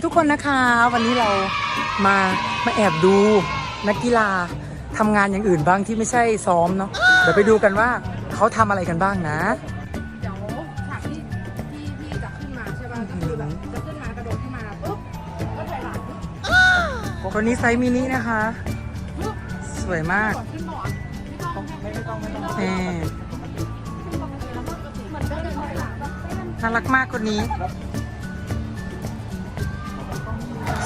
วัสดีทุกคนนะคะ วันนี้เรามามาแอบดูนักกีฬาทำงานอย่างอื่นบ้างที่ไม่ใช่ซ้อมเนาะเดี๋ยวไปดูกันว่าเขาทำอะไรกันบ้างนะ เดี๋ยวฉากที่ที่ที่จะขึ้นมาใช่ป่ะก็คือแบบจะขึ้นมากระโดดขึ้นมาปุ๊บก็ถอยหลังคนนี้ไซส์มินินะคะปุ๊บสวยมากก่อนขึ้นบอร์ดไม่ต้องไม่ต้องไม่ต้องนี่มันก็เดินถอยหลังแบบน่ารักมากคนนี้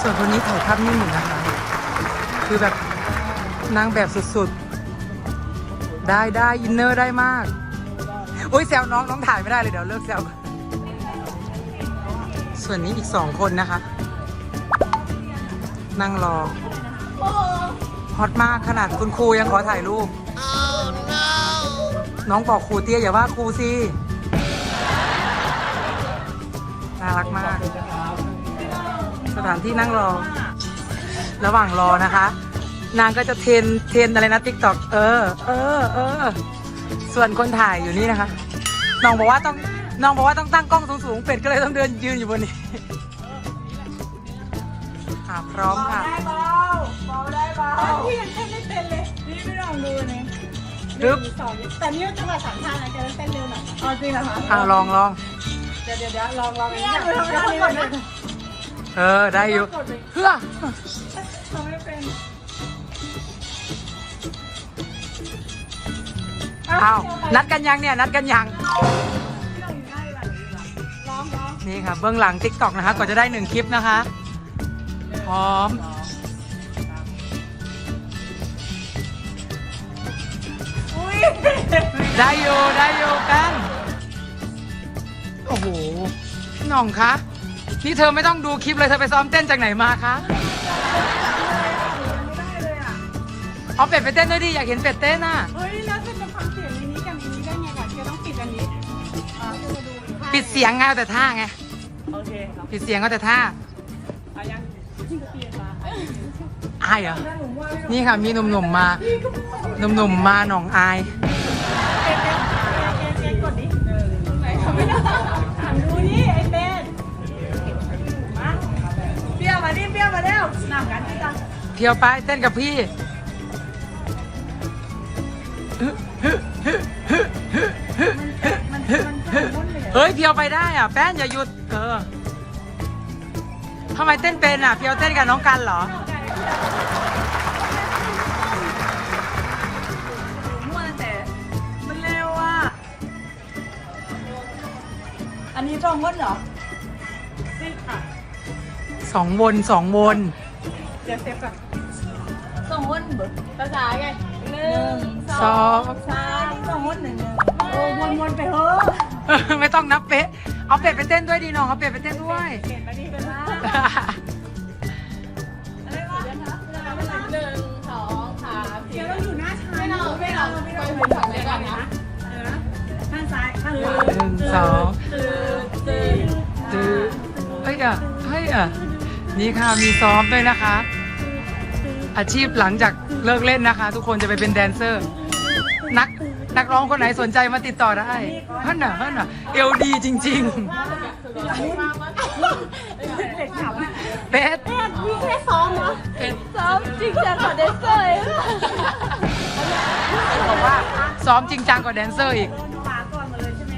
ส่วนคนนี้ถ่ายภาพนิ่งอยู่นะคะ คือแบบนางแบบสุดๆ ได้ได้อินเนอร์ได้มากโอ้ยแซวน้องน้องถ่ายไม่ได้เลยเดี๋ยวเลิกแซวส่วนนี้อีกสองคนนะคะ นั่งรอฮอตมากขนาดคุณครูยังขอถ่ายรูป น้องบอกครูเตี้ยอย่าว่าครูสิ น่ารักมาก สถานที่นั่งรอ ระหว่างรอนะคะ นางก็จะเทรนเทรนอะไรนะติ๊กต็อกเออ เออเออ ส่วนคนถ่ายอยู่นี่นะคะ น้องบอกว่าต้องน้องบอกว่าต้องตั้งกล้องสูงๆเป็ดก็เลยต้องเดินยืนอยู่บนนี้อะพร้อมค่ะพี่ยังเต้นไม่เป็นเลยนี่ไม่ลองดูเลยรึบสองแต่นี่จังหวะสามท่านะแกต้องเต้นเร็วหน่อยอ๋อจริงเหรอคะอะลองลองเดี๋ยวเดี๋ยวเดี๋ยวลองลองอันนี้ก่อนทำก่อนนะ เออ ได้อยู่เฮ้อทำไม่เป็นอ้าวนัดกันยังเนี่ย นัดกันยังลองลองนี่ค่ะเบื้องหลังติ๊กต็อกนะคะก่อนจะได้หนึ่งคลิปนะคะ พร้อม อุ้ยได้อยู่ ได้อยู่กัน โอ้โหพี่หน้องคะ นี่เธอไม่ต้องดูคลิปเลยเธอไปซ้อมเต้นจากไหนมาคะไม่ได้เลยอะเอาเป็ดไปเต้นด้วยดิอยากเห็นเป็ดเต้นอะ เฮ้ยแล้วจะฟังเสียงในนี้กับในนี้ได้ไงก่อนแกต้องปิดอันนี้อ่าจะมาดูอีกท่าปิดเสียงไงเอาแต่ท่าไงโอเคครับปิดเสียงเอาแต่ท่าเอายังที่จะเปลี่ยนมาอายเหรอนี่ค่ะมีหนุ่มๆมาหนุ่มๆมาหนองอาย เอ็น นักกันที่จังเพียวไปเต้นกับพี่มันมันจะมุ่นเลยเฮ้ยเพียวไปได้อะแป้นอย่าหยุดเออทำไมเต้นเป็นอะเพียวเต้นกับน้องกันเหรอ มั่วตั้งแต่ มันเร็วอะ อันนี้จองวนเหรอซิค่ะสองวนสองวน เดี๋ยวเซฟก่อนส่งวนเบิกภาษาไงหนึ่งสองสามจองวนหนึ่งหนึ่งโอ้วนวนไปเถอะไม่ต้องนับเป๊ะ เอาเป็ดไปเต้นด้วยดีน้องเอาเป็ดไปเต้นด้วย เปลี่ยนมาดิเป็นห้าอะไรวะหนึ่งสองสามสี่เดี๋ยวเราอยู่หน้าชายไม่เอาไม่เอาไปหมุนฝั่งเดียวกันนะเออข้างซ้ายข้างหขวานึ่งสองตื่นตื่นจือเฮ้ยอะเฮ้ยอะนี่ค่ะมีซ้อมด้วยนะคะ อาชีพหลังจากเลิกเล่นนะคะ ทุกคนจะไปเป็นแดนเซอร์ นักนักร้องคนไหนสนใจมาติดต่อได้ฮั่นน่ะฮั่นน่ะเอลดีจริงเด็กถามว่าๆเป็ดมีแค่ซ้อมเหรอเป็ดซ้อมจริงจังกว่าเดนเซอร์เลยบอกว่าซ้อมจริงจังกว่าแดนเซอร์อีกโดนฝาก่อนมาเลยใช่ไหม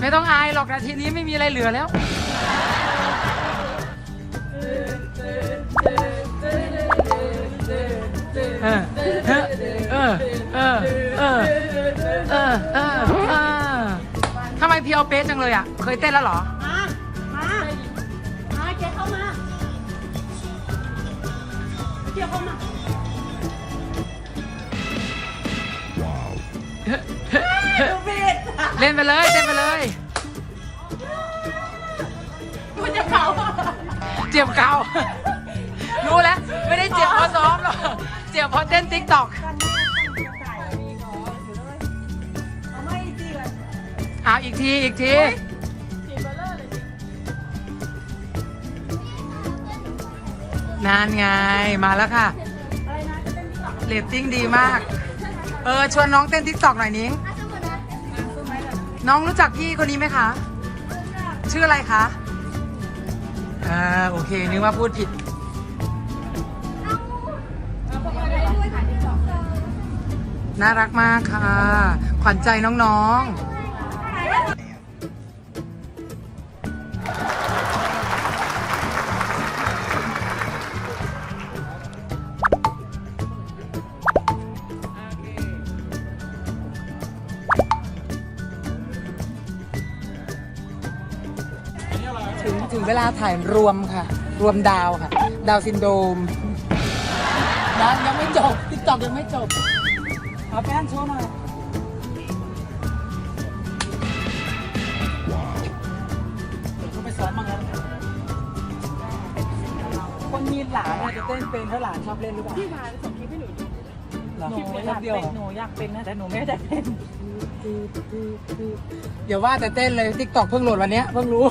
ไม่ต้องอายหรอกนาทีนี้ไม่มีอะไรเหลือแล้ว เพียวเป๊ะจังเลยอะ เคยเต้นแล้วเหรอ มา มา มาแกเข้ามาเกี่ยวเข้ามา ดูเบสเล่นไปเลยเต้นไปเลยมันจะเผาเจ็บเก่า รู้แล้ว ไม่ได้เจ็บเพราะซ้อมหรอก เจ็บเพราะเต้นติ๊กต็อก ทีอีกทีนานไงมาแล้วค่ะอะไรนะจะเป็นที่สองเรตติ้งดีมาก เออ ชวนน้องเต้นทิกตอกหน่อยนิ้งน้องรู้จักพี่คนนี้ไหมคะ ชื่ออะไรคะ อ่า โอเค นึกว่าพูดผิด น่ารักมากค่ะ ขวัญใจน้องๆ ถึงเวลาถ่ายรวมค่ะ รวมดาวค่ะ ดาวซินโดรมยังยังไม่จบติ๊กต็อกยังไม่จบเอาแป้นโชว์หน่อยเขาไปซ้อมมาแล้วคนมีหลานอาจจะเต้นเป็นเพราะหลานชอบเล่นหรือเปล่าพี่มาส่งคลิปให้หนูดูหรอหนูอยากเดียวเป็นหนูอยากเป็นนะแต่หนูไม่ได้เป็นเดี๋ยวว่าแต่เต้นเลยทิกตอกเพิ่งโหลดวันเนี้ยเพิ่งรู้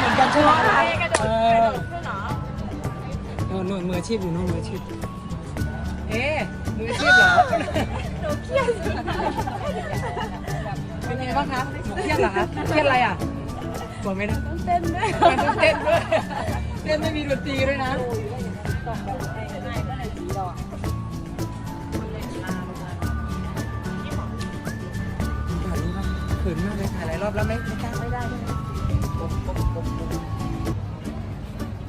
เป็นเหมือนกันใช่ไหมเออเออหน่วยมืออาชีพอยู่นู่นมืออาชีพเอ๊ะมืออาชีพเหรอหนูเครียดเป็นไงบ้างคะหนูเครียดเหรอคะเครียดอะไรอะบอกไม่ได้ต้องเต้นด้วยมันต้องเต้นด้วยเต้นไม่มีดนตรีด้วยนะเขินมากเลยถ่ายหลายรอบแล้วไม่ไม่กล้าไม่ได้ ด้วย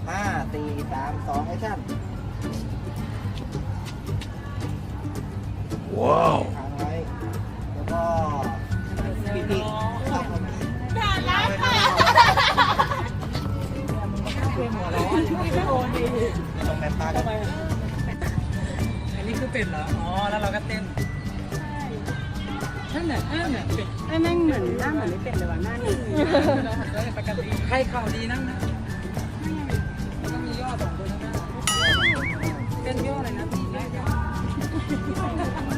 ห้าสี่สามสองแอคชั่นว้าวค้างไว้แล้วก็ปิดปิดครับผมน่ารักค่ะหัวเราะไม่โอนดีต้องแมปตากันอันนี้คือเป็ดเหรอ อ๋อ แล้วเราก็เต้น นั่นน่ะนั่นน่ะเป็ดไอ้แม่งเหมือนหน้าเหมือนไม่เป็นเลยว่ะหน้าหนึ่งปกติใครเข่าดีนั่งนะแล้วก็มีย่อสองตัวข้างหน้าเต้นย่อเลยนะพี่ย่อ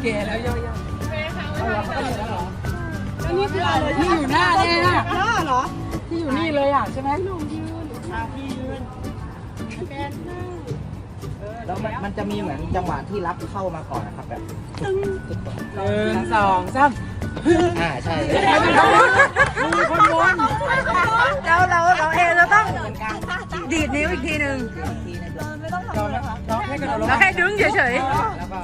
แก่แล้วย่อย่อเอาเหรอเขาอยู่แล้วเหรอแล้วนี่คืออะไรที่อยู่หน้าเนี่ยนะหน้าเหรอ ที่อยู่นี่เลยอะใช่ไหมหนูยืนพี่ยืนแฟนหน้า แล้วมันมันจะมีเหมือนจังหวะที่รับเข้ามาก่อนนะครับแบบหนึ่งสองสามอ่าใช่มือคนบนเราเราเราเองเราต้องดีดนิ้วอีกทีหนึ่งเราเราให้กระโดดลงเราแค่ดึงเฉยแล้วก็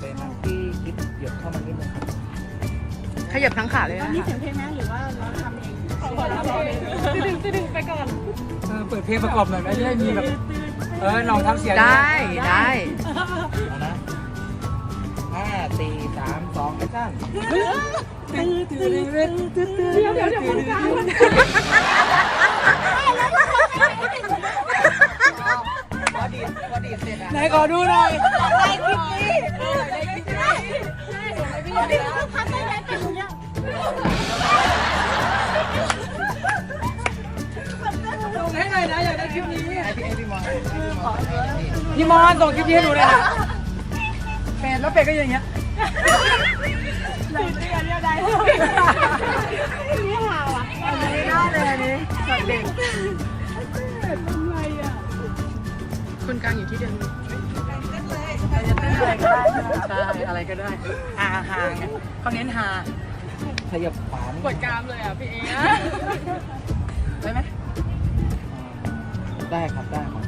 เป็นนะที่คิดหยุดเข้ามานิดนึงครับๆขยับทั้งขาเลยนะนี่เสียงเพลงไหมหรือว่าเราทำเองดึงดึงไปก่อน เปิดเพลงประกอบหน่อยได้จะได้มีแบบ เออลองทำเสียงได้ได้เอานะห้าสี่สามสองแอคชั่นเดี๋ยวเดี๋ยวเดี๋ยวคนกลางพอดีพอดีเสร็จอะไหนขอดูหน่อย ลิปนี้พี่มองให้พี่มองพี่มอนส่งคลิปนี้ให้ดูเลยนะเป็ดแล้วเป็ดก็อย่างเงี้ยนี่หาวอะไม่ได้เลยอันนี้สัตว์เด็กคนกลางอยู่ที่เดิมอะไรก็ได้ใช่อะไรก็ได้ฮาฮางเขาเน้นฮาขยับขวานปวดกรามเลยอะพี่เอ๋ได้ไหม ได้ครับได้ครับ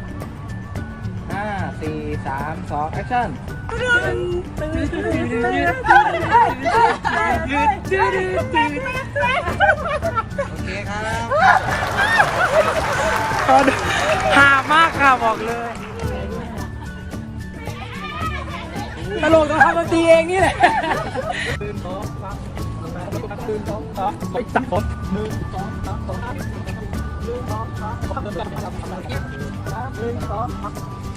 ห้าสี่สามสองแอคชั่นโอเคครับตอนฮามากค่ะบอกเลยตลกต้องทำดนตรีเองนี่แหละตื่นท้องครับตื่นท้องครับไปจับผมหนึ่งสองสามสองหนึ่งสอง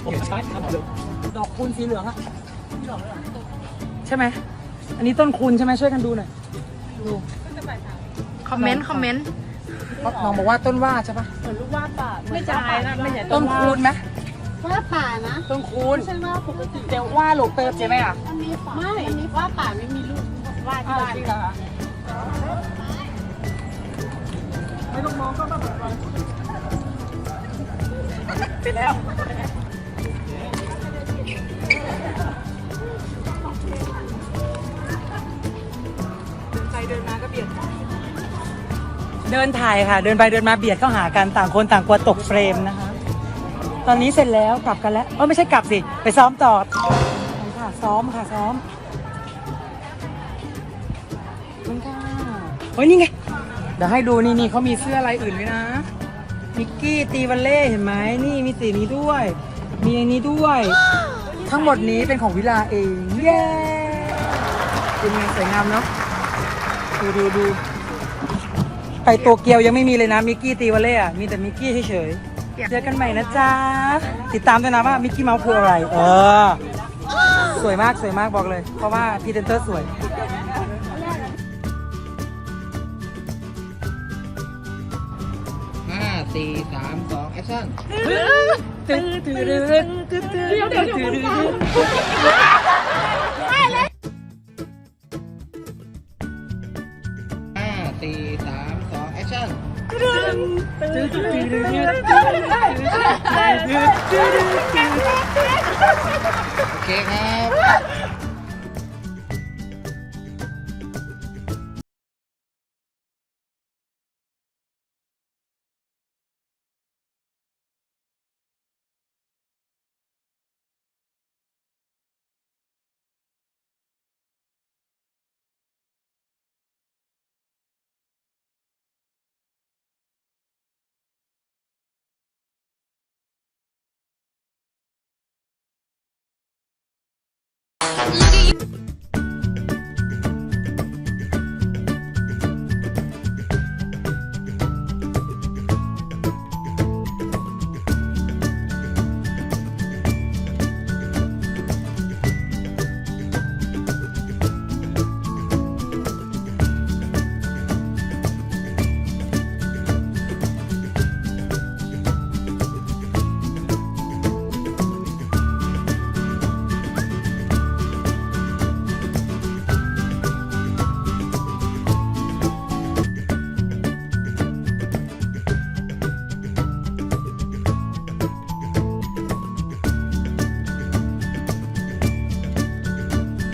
โอ้ยใช่ครับดอกคูณสีเหลืองอะใช่ไหม อันนี้ต้นคูณใช่ไหมช่วยกันดูหน่อย ดูคอมเมนต์คอมเมนต์เพราะน้องบอกว่าต้นว่าใช่ปะเหมือนลูกว่าป่าไม่ใช่นะไม่ใช่ต้นคูณไหมว่าป่านะต้นคูณไม่ใช่ว่าปกติเดี๋ยวว่าหลกเติมใช่ไหมอะอันนี้ป่าไม่อันนี้ว่าป่าไม่มีลูกว่าที่บ้าน ไม่ต้องมองก็ต้องแบบไปแล้วเดินไปเดินมาก็เบียด เดินถ่ายค่ะ เดินไปเดินมาเบียดเข้าหากันต่างคนต่างกลัวตกเฟรมนะคะ ตอนนี้เสร็จแล้วกลับกันแล้วเออไม่ใช่กลับสิ ไปซ้อมต่อค่ะซ้อมค่ะซ้อมขอบคุณค่ะเฮ้ยนี่ไง ดี๋ยวให้ดูนี่นี่เขามีเสื้ออะไรอื่นด้วยนะมิกกี้ตีวันเล่เห็นไหมนี่มีสีนี้ด้วย มีอันนี้ด้วย ทั้งหมดนี้เป็นของวิลาเองเย้เป็นไงสวยงามเนาะดูดูดูไปโตเกียวยังไม่มีเลยนะมิกกี้ตีวันเล่อะมีแต่มิกกี้เฉยๆเจอกันใหม่นะจ๊ะติดตามด้วยนะว่ามิกกี้เมาส์คืออะไร เออ สวยมากสวยมากบอกเลย เพราะว่าพรีเซนเตอร์สวย สี่สามสองแอคชั่นตึ๊ดตึ๊ดตึ๊ดตึ๊ดตึ๊ดตึ๊ดตึ๊ดตึ๊ดห้าสี่สามสองแอคชั่นโอเคครับ